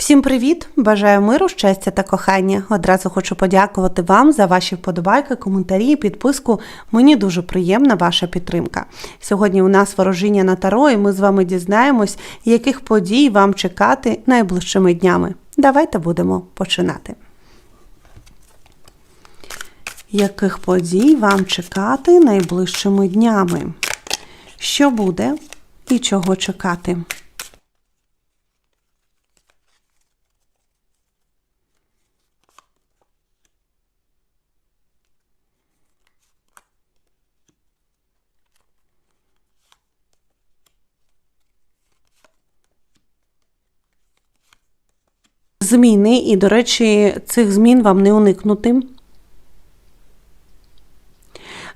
Всім привіт! Бажаю миру, щастя та кохання. Одразу хочу подякувати вам за ваші вподобайки, коментарі, підписку. Мені дуже приємна ваша підтримка. Сьогодні у нас ворожіння на таро, і ми з вами дізнаємось, яких подій вам чекати найближчими днями. Давайте будемо починати. Яких подій вам чекати найближчими днями? Що буде і чого чекати? Зміни, і, до речі, цих змін вам не уникнути.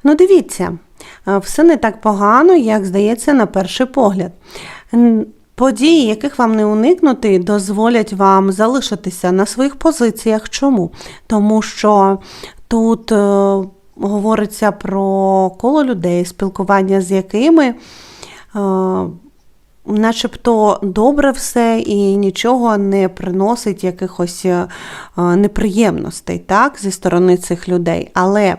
Ну, дивіться, е, все не так погано, як здається, на перший погляд. Події, яких вам не уникнути, дозволять вам залишитися на своїх позиціях. Чому? Тому що тут е, говориться про коло людей, спілкування з якими. Начебто добре все і нічого не приносить якихось е, неприємностей так, зі сторони цих людей. Але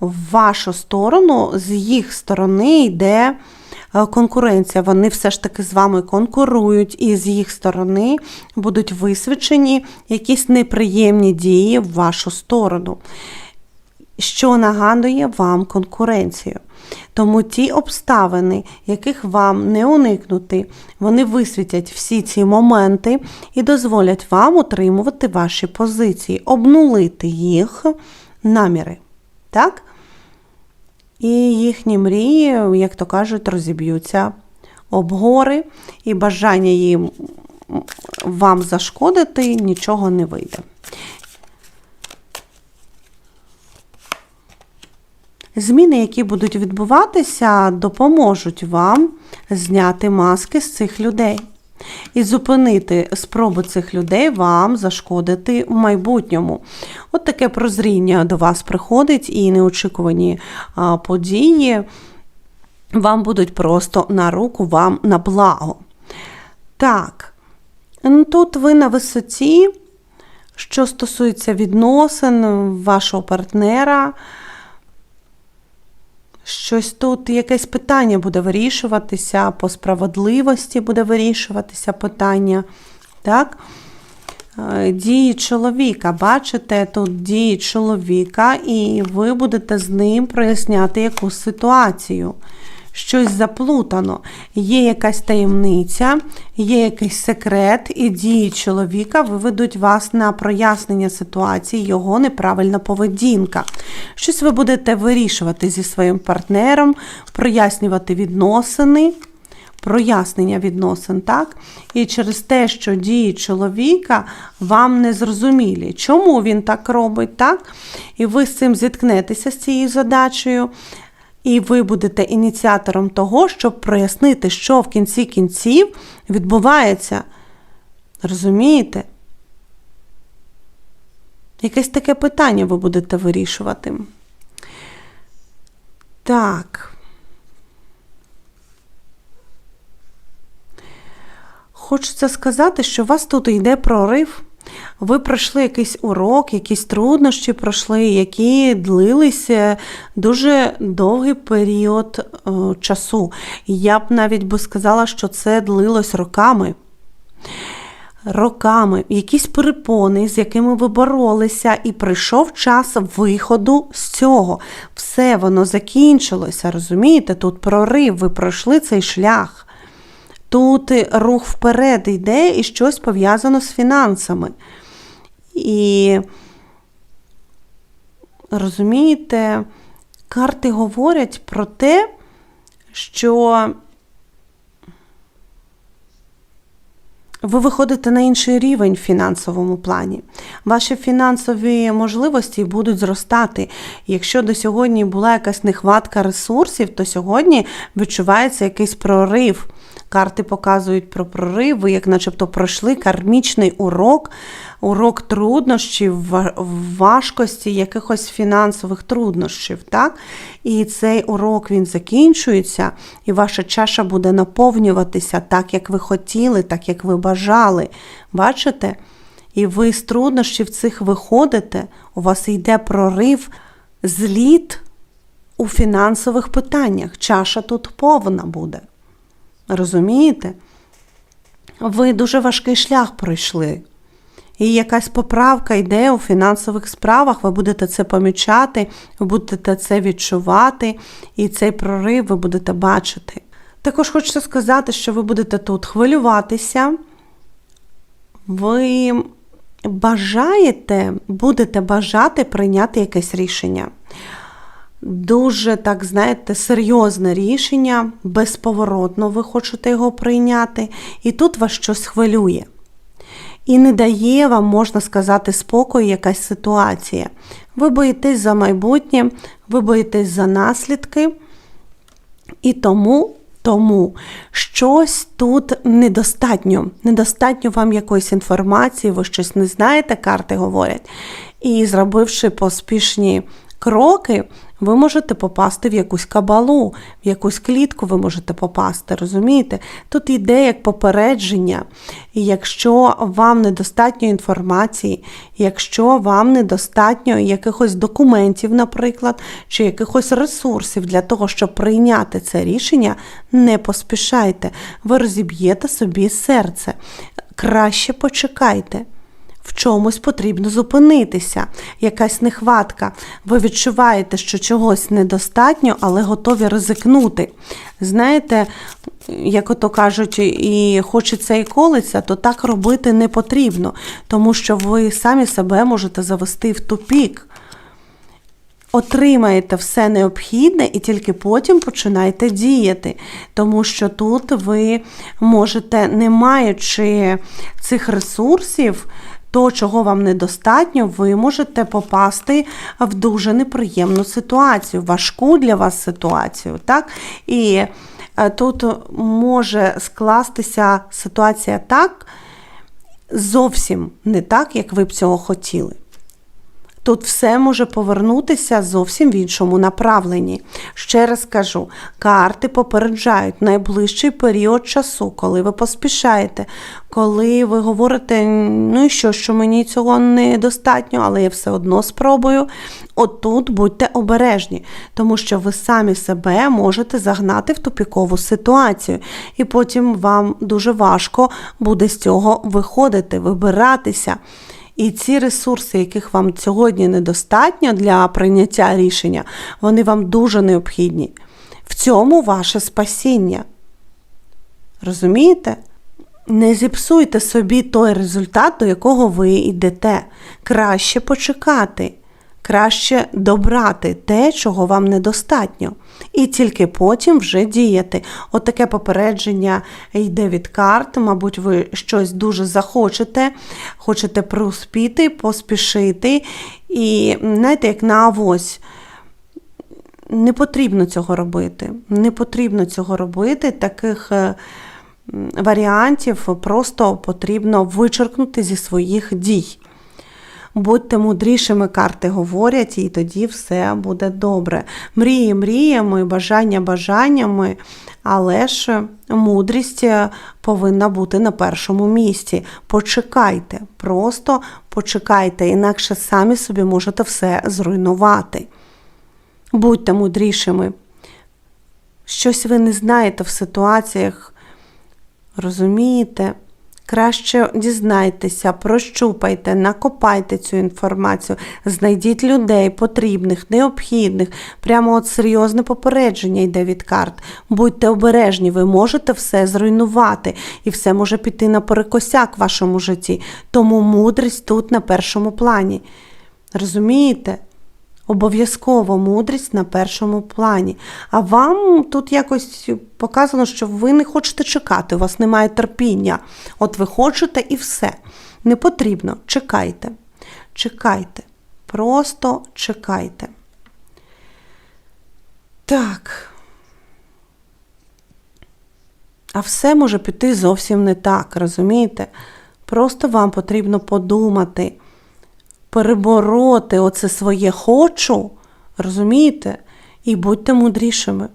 в вашу сторону, з їх сторони йде е, конкуренція. Вони все ж таки з вами конкурують, і з їх сторони будуть висвічені якісь неприємні дії в вашу сторону що нагадує вам конкуренцію. Тому ті обставини, яких вам не уникнути, вони висвітять всі ці моменти і дозволять вам утримувати ваші позиції, обнулити їх наміри. Так? І їхні мрії, як то кажуть, розіб'ються об гори, і бажання їм вам зашкодити нічого не вийде. Зміни, які будуть відбуватися, допоможуть вам зняти маски з цих людей і зупинити спроби цих людей вам зашкодити в майбутньому. От таке прозріння до вас приходить, і неочікувані події вам будуть просто на руку, вам на благо. Так, тут ви на висоті, що стосується відносин вашого партнера. Щось тут якесь питання буде вирішуватися, по справедливості буде вирішуватися питання. Так? Е, Дії чоловіка, бачите, тут дії чоловіка, і ви будете з ним проясняти якусь ситуацію. Щось заплутано. Є якась таємниця, є якийсь секрет, і дії чоловіка виведуть вас на прояснення ситуації, його неправильна поведінка. Щось ви будете вирішувати зі своїм партнером, прояснювати відносини. Прояснення відносин, так? І через те, що дії чоловіка вам не зрозумілі, чому він так робить, так? І ви з цим зіткнетеся з цією задачею. І ви будете ініціатором того, щоб прояснити, що в кінці кінців відбувається. Розумієте? Якесь таке питання ви будете вирішувати. Так. Хочеться сказати, що у вас тут йде прорив. Ви пройшли якийсь урок, якісь труднощі пройшли, які длилися дуже довгий період е, часу. Я б навіть би сказала, що це длилось роками. Роками, якісь перепони, з якими ви боролися, і прийшов час виходу з цього. Все воно закінчилося, розумієте? Тут прорив, ви пройшли цей шлях. Тут рух вперед йде і щось пов'язано з фінансами. І розумієте, карти говорять про те, що ви виходите на інший рівень в фінансовому плані. Ваші фінансові можливості будуть зростати. Якщо до сьогодні була якась нехватка ресурсів, то сьогодні відчувається якийсь прорив. Карти показують про прорив, ви як начебто пройшли кармічний урок, урок труднощів, ва- важкості, якихось фінансових труднощів. Так? І цей урок він закінчується, і ваша чаша буде наповнюватися так, як ви хотіли, так, як ви бажали. Бачите? І ви з труднощів цих виходите, у вас йде прорив, зліт у фінансових питаннях. Чаша тут повна буде. Розумієте? Ви дуже важкий шлях пройшли. І якась поправка йде у фінансових справах, ви будете це помічати, ви будете це відчувати, і цей прорив ви будете бачити. Також хочеться сказати, що ви будете тут хвилюватися, ви бажаєте, будете бажати прийняти якесь рішення. Дуже, так знаєте, серйозне рішення, безповоротно ви хочете його прийняти, і тут вас щось хвилює. І не дає вам, можна сказати, спокою якась ситуація. Ви боїтесь за майбутнє, ви боїтесь за наслідки, і тому, тому щось тут недостатньо. Недостатньо вам якоїсь інформації, ви щось не знаєте, карти говорять. І зробивши поспішні кроки, ви можете попасти в якусь кабалу, в якусь клітку ви можете попасти, розумієте? Тут йде як попередження. І якщо вам недостатньо інформації, якщо вам недостатньо якихось документів, наприклад, чи якихось ресурсів для того, щоб прийняти це рішення, не поспішайте. Ви розіб'єте собі серце. Краще почекайте. В чомусь потрібно зупинитися, якась нехватка. Ви відчуваєте, що чогось недостатньо, але готові ризикнути. Знаєте, як ото кажуть, і хочеться і колиться, то так робити не потрібно, тому що ви самі себе можете завести в тупік. Отримаєте все необхідне і тільки потім починаєте діяти. Тому що тут ви можете, не маючи цих ресурсів, то, чого вам недостатньо, ви можете попасти в дуже неприємну ситуацію, важку для вас ситуацію. Так? І е, тут може скластися ситуація так, зовсім не так, як ви б цього хотіли. Тут все може повернутися зовсім в іншому направленні. Ще раз кажу, карти попереджають найближчий період часу, коли ви поспішаєте, коли ви говорите, ну і що, що мені цього недостатньо, але я все одно спробую. Отут будьте обережні, тому що ви самі себе можете загнати в тупікову ситуацію, і потім вам дуже важко буде з цього виходити, вибиратися. І ці ресурси, яких вам сьогодні недостатньо для прийняття рішення, вони вам дуже необхідні. В цьому ваше спасіння. Розумієте? Не зіпсуйте собі той результат, до якого ви йдете. Краще почекати, краще добрати те, чого вам недостатньо. І тільки потім вже діяти. Отаке попередження йде від карт. Мабуть, ви щось дуже захочете, хочете приуспіти, поспішити. І знаєте, як на авось. Не потрібно цього робити. Не потрібно цього робити. Таких е, варіантів просто потрібно вичеркнути зі своїх дій. Будьте мудрішими, карти говорять, і тоді все буде добре. Мрії мріями, бажання бажаннями, але ж мудрість повинна бути на першому місці. Почекайте, просто почекайте, інакше самі собі можете все зруйнувати. Будьте мудрішими. Щось ви не знаєте в ситуаціях, розумієте? Краще дізнайтеся, прощупайте, накопайте цю інформацію, знайдіть людей потрібних, необхідних. Прямо от серйозне попередження йде від карт. Будьте обережні, ви можете все зруйнувати, і все може піти наперекосяк в вашому житті. Тому мудрість тут на першому плані. Розумієте? Обов'язково мудрість на першому плані. А вам тут якось показано, що ви не хочете чекати, у вас немає терпіння. От ви хочете і все. Не потрібно. Чекайте. Чекайте. Просто чекайте. Так. А все може піти зовсім не так, розумієте? Просто вам потрібно подумати, перебороти оце своє хочу, розумієте? І будьте мудрішими.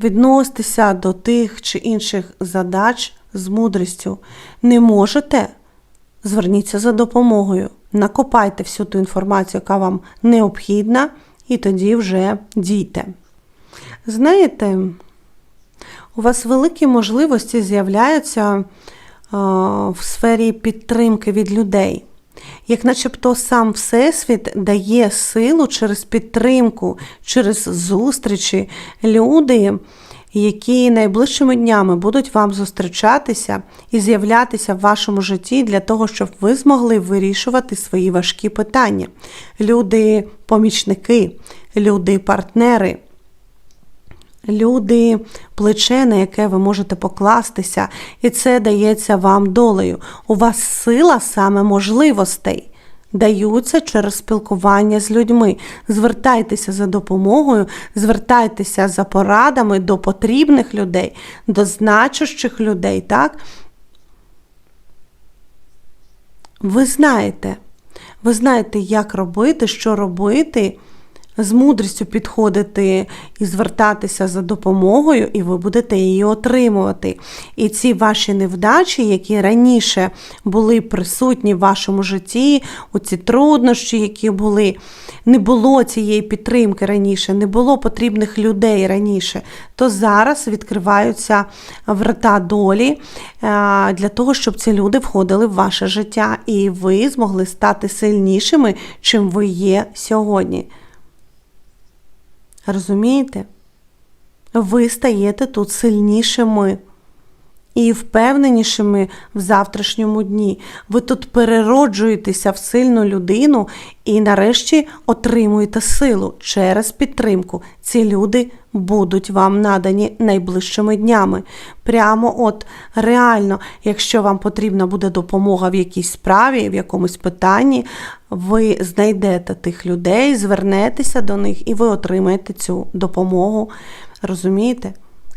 Відноситися до тих чи інших задач з мудрістю. Не можете? Зверніться за допомогою. Накопайте всю ту інформацію, яка вам необхідна, і тоді вже дійте. Знаєте, у вас великі можливості з'являються в сфері підтримки від людей. Як начебто сам Всесвіт дає силу через підтримку, через зустрічі, люди, які найближчими днями будуть вам зустрічатися і з'являтися в вашому житті для того, щоб ви змогли вирішувати свої важкі питання. Люди-помічники, люди-партнери. Люди, плече, на яке ви можете покластися, і це дається вам долею. У вас сила саме можливостей даються через спілкування з людьми. Звертайтеся за допомогою, звертайтеся за порадами до потрібних людей, до значущих людей, так? Ви знаєте, ви знаєте, як робити, що робити з мудрістю підходити і звертатися за допомогою, і ви будете її отримувати. І ці ваші невдачі, які раніше були присутні в вашому житті, у ці труднощі, які були, не було цієї підтримки раніше, не було потрібних людей раніше, то зараз відкриваються врата долі е, для того, щоб ці люди входили в ваше життя, і ви змогли стати сильнішими, чим ви є сьогодні. Розумієте? Ви стаєте тут сильнішими і впевненішими в завтрашньому дні. Ви тут перероджуєтеся в сильну людину і нарешті отримуєте силу через підтримку. Ці люди будуть вам надані найближчими днями. Прямо от реально, якщо вам потрібна буде допомога в якійсь справі, в якомусь питанні, ви знайдете тих людей, звернетеся до них і ви отримаєте цю допомогу. Розумієте?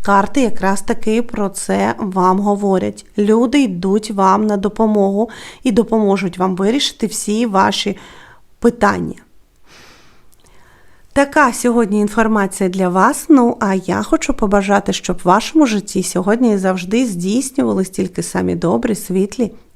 Карти якраз таки про це вам говорять. Люди йдуть вам на допомогу і допоможуть вам вирішити всі ваші питання. Така сьогодні інформація для вас. Ну, а я хочу побажати, щоб в вашому житті сьогодні і завжди здійснювались тільки самі добрі, світлі